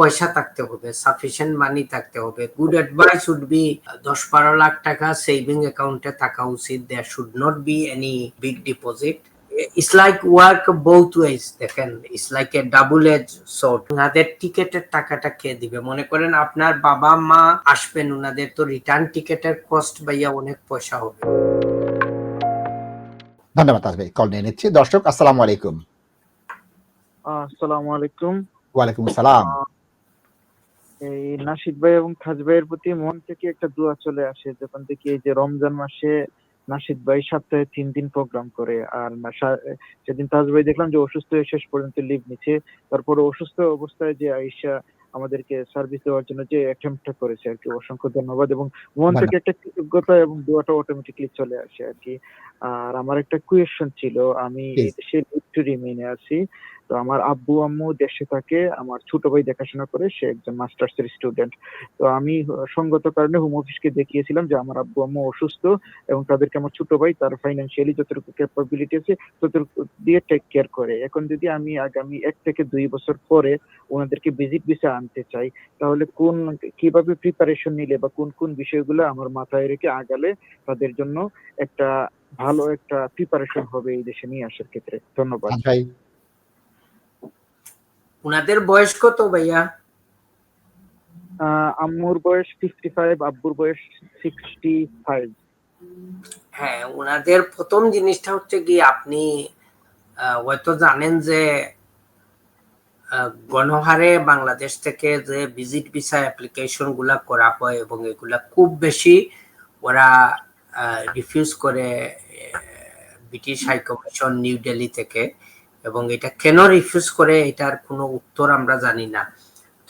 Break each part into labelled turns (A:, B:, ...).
A: পয়সা থাকতে হবে সাফিসিয়েন্ট মানি থাকতে হবে। গুড অ্যাডভাইস উড বি দশ বারো লাখ টাকা সেভিং অ্যাকাউন্টে থাকা উচিত। There should not be any big deposit it's like work both ways দেখেন। It's like a double edge sword ওনাদের টিকেটের টাকাটা কে দিবে? মনে করেন আপনার বাবা মা আসবেন ওনাদের তো রিটার্ন টিকেটের কস্ট ভাইয়া অনেক পয়সা হবে।
B: ধন্যবাদ তাজ ভাই কল নিয়ে নিচ্ছি। দর্শক আসসালামু আলাইকুম।
C: আসসালামু আলাইকুম।
B: ওয়ালাইকুম আসসালাম।
C: এই নাসিদ ভাই এবং খাজ ভাইয়ের প্রতি মন থেকে একটা দোয়া চলে আসে যখন থেকে এই যে রমজান মাসে নাসিদ ভাই সপ্তাহে তিন দিন প্রোগ্রাম করে। আর সেদিন তাজ ভাই দেখলাম যে অসুস্থ হয়ে শেষ পর্যন্ত লিভ নিচ্ছে। তারপরে অসুস্থ অবস্থায় যে আইসা আমাদেরকে সার্ভিস দেওয়ার জন্য যে অ্যাটেম্পটা করেছে আর কি অসংখ্য ধন্যবাদ এবং মন থেকে একটা কৃতজ্ঞতা এবং দোয়াটা অটোমেটিকলি চলে আসে আর কি। আর আমার একটা কোয়েশ্চেন ছিল আমি দেশে একটু রিমেনে আছি। তো আমার আব্বু, আম্মু দেশে থাকে, আমার ছোট ভাই দেখাশোনা করে, সে একজন মাস্টার্স এর স্টুডেন্ট তো আমি সঙ্গত কারণে হোম অফিসকে দেখিয়েছিলাম যে আমার আব্বু, আম্মু অসুস্থ এবং তাদেরকে আমার ছোট ভাই তার ফাইন্যান্সিয়ালি যতটুকু ক্যাপাবিলিটি আছে, ততটুকু দিয়ে টেক কেয়ার করে। এখন যদি আমি আগামী এক থেকে দুই বছর পরে ওনাদেরকে ভিজিট ভিসা আনতে চাই, তাহলে কোন, কীভাবে প্রিপারেশন নিলে বা কোন কোন বিষয়গুলো আমার মাথায় রেখে আগালে তাদের জন্য একটা ভালো একটা প্রিপারেশন হবে এই দেশে নিয়ে আসার ক্ষেত্রে। ধন্যবাদ।
A: ওনাদের বয়স কত ভাইয়া?
C: আম্মুর বয়স ফিফটি ফাইভ আব্বুর বয়স সিক্সটি ফাইভ
A: হ্যাঁ ওনাদের প্রথম জিনিসটা হচ্ছে কি আপনি হয়তো জানেন যে গণহারে বাংলাদেশ থেকে যে ভিজিট ভিসা অ্যাপ্লিকেশনগুলা করা হয় এবং এগুলা খুব বেশি ওরা রিফিউজ করে ব্রিটিশ হাইকমিশন নিউ দিল্লি থেকে। এবং এটা কেন রিফিউজ করে, এটার কোনো উত্তর আমরা জানি না।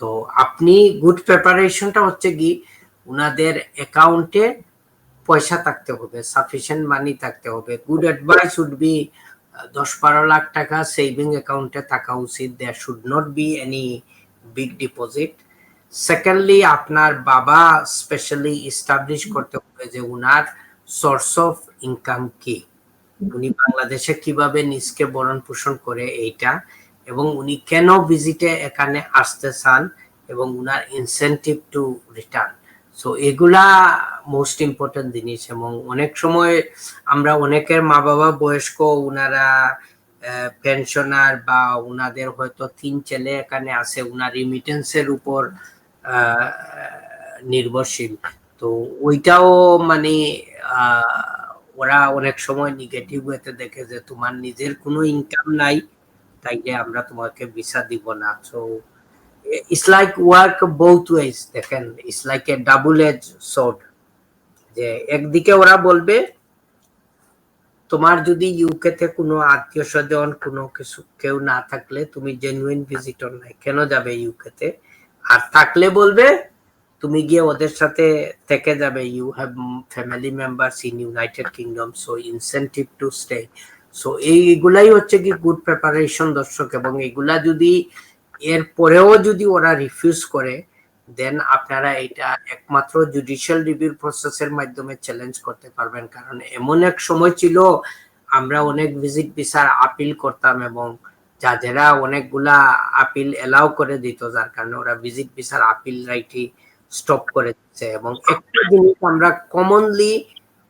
A: তো আপনি গুড প্রিপারেশনটা হচ্ছে কি, উনাদের অ্যাকাউন্টে পয়সা থাকতে হবে সাফিসিয়েন্ট মানি থাকতে হবে। গুড অ্যাডভাইস উড বি দশ বারো লাখ টাকা সেভিং অ্যাকাউন্টে থাকা উচিত। There should not be any big deposit secondly আপনার বাবা স্পেশালি ইস্টাবলিশ করতে হবে যে উনার সোর্স অফ ইনকাম কি। উনি বাংলাদেশে কীভাবে নিজকে বরণ পোষণ করে এইটা এবং উনি কেন ভিজিটে এখানে আসতে চান এবং উনার ইনসেন্টিভ টু রিটার্ন সো এগুলা মোস্ট ইম্পর্টেন্ট জিনিস এবং অনেক সময় আমরা অনেকের মা বাবা বয়স্ক উনারা পেনশনার বা উনাদের হয়তো তিন ছেলে এখানে আছে, উনার রিমিটেন্সের উপর নির্ভরশীল। তো ওইটাও মানে ওরা অনেক সময় নেগেটিভ ওয়েতে দেখে যে তোমার নিজের কোনো ইনকাম নাই, তাই যে আমরা তোমাকে ভিসা দিব না। So it's like work both ways দেখেন it's like a double edge sword যে একদিকে ওরা বলবে, তোমার যদি ইউকে তে কোনো আত্মীয় স্বজন, কোনো কিছু কেউ না থাকলে তুমি জেনুইন ভিজিটর নাই, কেন যাবে ইউকে তে? আর থাকলে বলবে তুমি গিয়ে ওদের সাথে থেকে যাবে। You have family members in United Kingdom so incentive to stay so এইগুলাই হচ্ছে কি গুড প্রিপারেশন দর্শক, এবং এগুলা যদি এর পরেও যদি ওরা রিফিউজ করে দেন আপনারা এটা একমাত্র জুডিশিয়াল রিভিউ প্রসেসের মাধ্যমে চ্যালেঞ্জ করতে পারবেন। কারণ এমন এক সময় ছিল, আমরা অনেক ভিজিট ভিসার আপিল করতাম, এবং যারা অনেকগুলা আপিল এলাও করে দিত, যার কারণে ওরা ভিজিট ভিসার আপিল রাইটই স্টপ করে দিচ্ছে। এবং একটা জিনিস আমরা কমনলি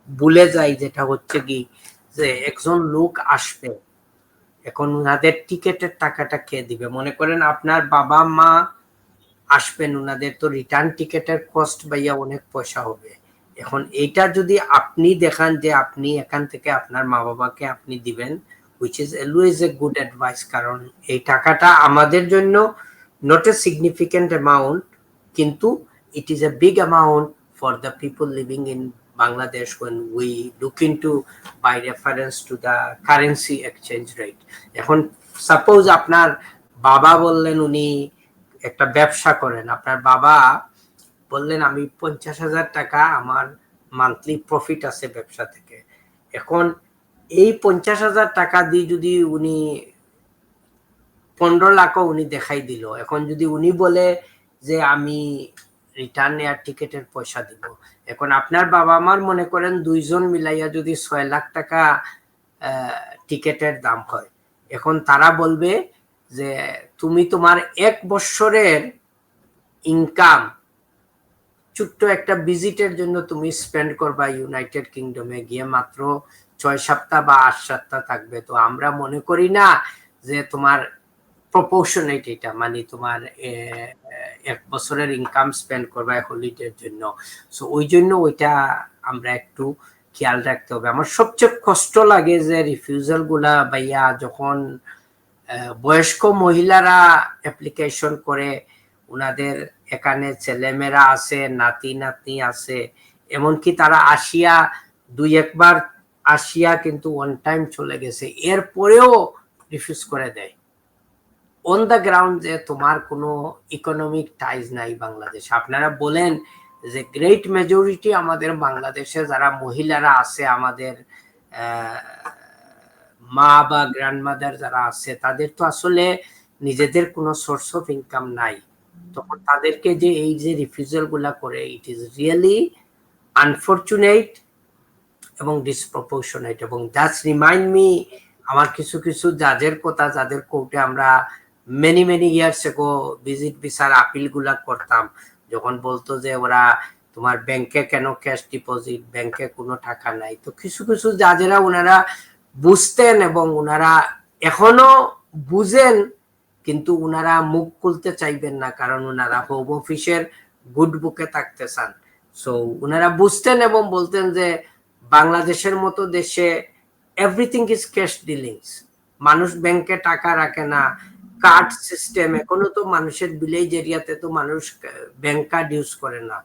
A: ভুলে যাই, যেটা হচ্ছে কি, যে একজন লোক আসবে, এখন উনাদের টিকেটের টাকাটা কে দিবে? মনে করেন আপনার বাবা মা আসবেন, উনাদের তো রিটার্ন টিকেটের কস্ট ভাইয়া অনেক পয়সা হবে। এখন এইটা যদি আপনি দেখান যে আপনি এখান থেকে আপনার মা বাবাকে আপনি দিবেন which is always a good advice কারণ এই টাকাটা আমাদের জন্য নট এ সিগনিফিকেন্ট অ্যামাউন্ট কিন্তু it is a big amount for the people living in Bangladesh when we look into by reference to the currency exchange rate. এখন suppose আপনার বাবা বললেন উনি একটা ব্যবসা করেন। আপনার বাবা বললেন, আমি পঞ্চাশ হাজার টাকা আমার মান্থলি প্রফিট আছে ব্যবসা থেকে। এখন এই পঞ্চাশ হাজার টাকা দিয়ে যদি উনি পনেরো লাখও উনি দেখাই দিল। এখন যদি উনি বলে যে, আমি রিটার্ন এয়ার টিকেটের পয়সা দিব। এখন আপনার বাবা মার মনে করেন দুইজন মিলাইয়া যদি ছয় লাখ টাকা টিকেটের দাম হয়। এখন তারা বলবে যে, তুমি তোমার এক বৎসরের ইনকাম ছোট্ট একটা ভিজিটের জন্য তুমি স্পেন্ড করবা ইউনাইটেড কিংডমে গিয়ে মাত্র ছয় সপ্তাহ বা আট সপ্তাহ থাকবে। তো আমরা মনে করি না যে তোমার প্রপোর্শনেট এটা মানে তোমার এক বছরের ইনকাম স্পেন্ড করবা হলিডের জন্য। সো ওই জন্য ওইটা আমরা একটু খেয়াল রাখতে হবে। আমার সবচেয়ে কষ্ট লাগে যে রিফিউজালগুলা ভাইয়া যখন বয়স্ক মহিলারা অ্যাপ্লিকেশন করে ওনাদের এখানে ছেলেমেয়েরা আছে, নাতি, নাতনি আছে, এমনকি তারা আসিয়া দুই একবার আসিয়া কিন্তু ওয়ান টাইম চলে গেছে। এরপরেও রিফিউজ করে দেয়। অন দ্য গ্রাউন্ড যে তোমার কোনো ইকোনমিক টাইজ নাই বাংলাদেশ। আপনারা বলেন যে গ্রেট মেজরিটি আমাদের বাংলাদেশে যারা মহিলারা আছে, আমাদের মা বা গ্র্যান্ডমাদার যারা আছে, তাদের তো আসলে নিজেদের কোনো সোর্স অফ ইনকাম নাই। তখন তাদেরকে যে এই যে রিফিউজালগুলা করে ইট ইজ রিয়েলি আনফর্চুনেট এবং ডিসপ্রপোর্শনেট এবং দ্যাটস রিমাইন্ড মি আমার কিছু কিছু জাজের কথা, যাদের কোর্টে আমরা many many years ago visit ভিসার আপিলগুলা করতাম। যখন বলতো যে, ওরা তোমার ব্যাংকে কেন ক্যাশ ডিপোজিট ব্যাংকে কোনো টাকা নাই। তো কিছু কিছু জাজেরা ওনারা বুঝতেন এবং ওনারা এখনও বুঝেন, কিন্তু ওনারা মুখ খুলতে চাইবেন না, কারণ ওনারা হোম অফিসের গুড বুকে থাকতে চান। সো ওনারা বুঝতেন এবং বলতেন যে, বাংলাদেশের মতো দেশে এভরিথিং ইজ ক্যাশ ডিলিংস মানুষ ব্যাংকে টাকা রাখে না। কার্ড সিস্টেম এখনও তো মানুষের ভিলেজ এরিয়াতে তো মানুষ ব্যাংক কার্ড ইউজ করে না।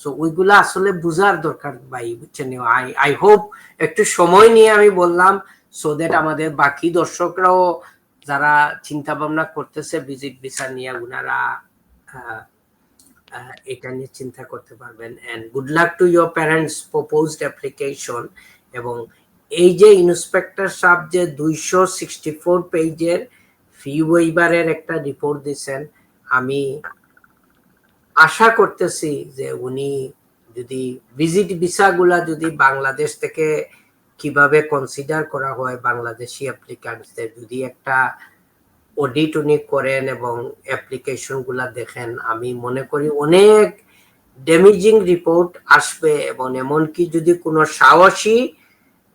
A: সো ওইগুলা আসলে বুঝার দরকার ভাই, বুঝছেন আই আই হোপ একটু সময় নিয়ে আমি বললাম সো দ্যাট আমাদের বাকি দর্শকরাও যারা চিন্তা ভাবনা করতেছে ভিজিট ভিসা নিয়ে ওনারা এটা নিয়ে চিন্তা করতে পারবেন। And good luck to your parents proposed application এবং এই যে ইন্সপেক্টর সাহেব যে দুইশো সিক্সটি ফোর পেজের ফি ওয়েবারের একটা রিপোর্ট দিছেন। আমি আশা করতেছি যে উনি যদি ভিজিট ভিসাগুলা যদি বাংলাদেশ থেকে কীভাবে কনসিডার করা হয়, বাংলাদেশি অ্যাপ্লিকান্টসদের যদি একটা অডিট উনি করেন এবং অ্যাপ্লিকেশনগুলা দেখেন, আমি মনে করি অনেক ড্যামেজিং রিপোর্ট আসবে এবং এমনকি যদি কোনো সাহসী,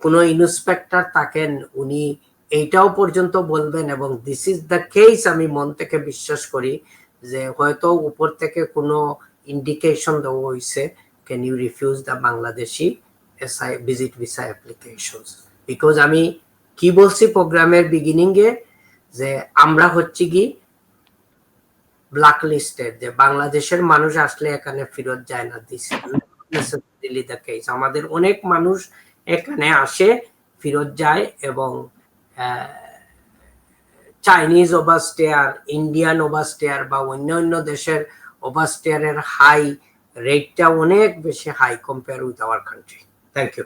A: কোনো ইন্সপেক্টর থাকেন, উনি এইটাও পর্যন্ত বলবেন এবং দিস ইজ দ্য কেস আমি মন থেকে বিশ্বাস করি যে হয়তো উপর থেকে কোনো ইন্ডিকেশন দেওয়া হয়েছে can you refuse the Bangladeshi SI visit visa application because আমি কি বলছি প্রোগ্রামের বিগিনিং এ? যে আমরা হচ্ছে কি ব্ল্যাক যে বাংলাদেশের মানুষ আসলে এখানে ফেরত যায় না। দিস আমাদের অনেক মানুষ এখানে আসে, ফেরত যায় এবং চাইনিজ ওভারস্টেয়ার ইন্ডিয়ান ওভারস্টেয়ার বা অন্য অন্য দেশের ওভারস্টেয়ারের হাই রেটটা অনেক বেশি high compare with our country thank you